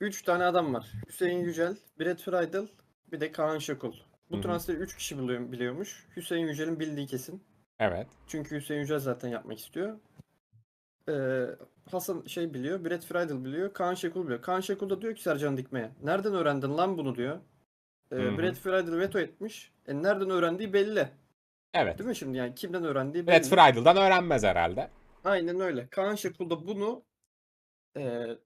3 tane adam var. Hüseyin Yücel, Brett Friedel, bir de Kaan Şakul. Bu Hı hı. transferi 3 kişi biliyor, biliyormuş. Hüseyin Yücel'in bildiği kesin. Evet. Çünkü Hüseyin Yücel zaten yapmak istiyor. Ee, Hasan şey biliyor, Brett Friedel biliyor, Kaan Şekul biliyor. Kaan Şekul da diyor ki Sercan Dikme'ye, nereden öğrendin lan bunu diyor. Ee, Hı hı. Brett Friedel veto etmiş. E nereden öğrendiği belli. Evet. Değil mi şimdi yani kimden öğrendiği belli. Brett Friedel'dan öğrenmez herhalde. Aynen öyle. Kaan Şekul da bunu eee,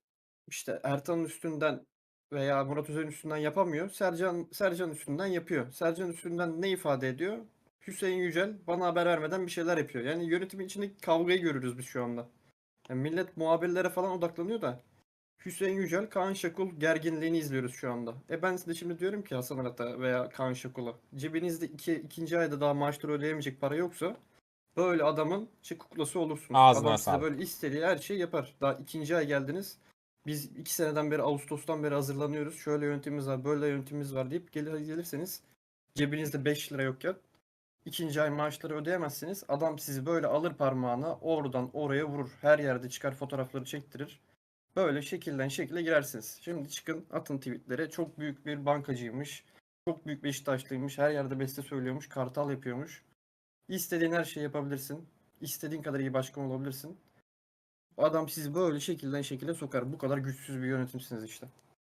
işte Ertan'ın üstünden veya Murat Özer'in üstünden yapamıyor. Sercan Sercan üstünden yapıyor. Sercan üstünden ne ifade ediyor? Hüseyin Yücel bana haber vermeden bir şeyler yapıyor. Yani yönetimin içindeki kavgayı görürüz biz şu anda. Yani millet muhabirlere falan odaklanıyor da Hüseyin Yücel, Kaan Şakul gerginliğini izliyoruz şu anda. E ben size şimdi diyorum ki Hasan Arat'a veya Kaan Şakul'a cebinizde iki, ikinci ayda daha maaşları ödeyemeyecek para yoksa böyle adamın şey kuklası olursunuz. Ağzına Adam size sağlık. böyle istediği her şeyi yapar. Daha ikinci ay geldiniz. Biz iki seneden beri Ağustos'tan beri hazırlanıyoruz. Şöyle yöntemimiz var, böyle yöntemimiz var deyip gelir, gelirseniz cebinizde 5 lira yokken ikinci ay maaşları ödeyemezsiniz. Adam sizi böyle alır parmağına oradan oraya vurur. Her yerde çıkar fotoğrafları çektirir. Böyle şekilden şekile girersiniz. Şimdi çıkın atın tweetleri. Çok büyük bir bankacıymış. Çok büyük Beşiktaşlıymış. Her yerde beste söylüyormuş. Kartal yapıyormuş. İstediğin her şeyi yapabilirsin. İstediğin kadar iyi başkan olabilirsin. Adam sizi böyle şekilden şekile sokar. Bu kadar güçsüz bir yönetimsiniz işte.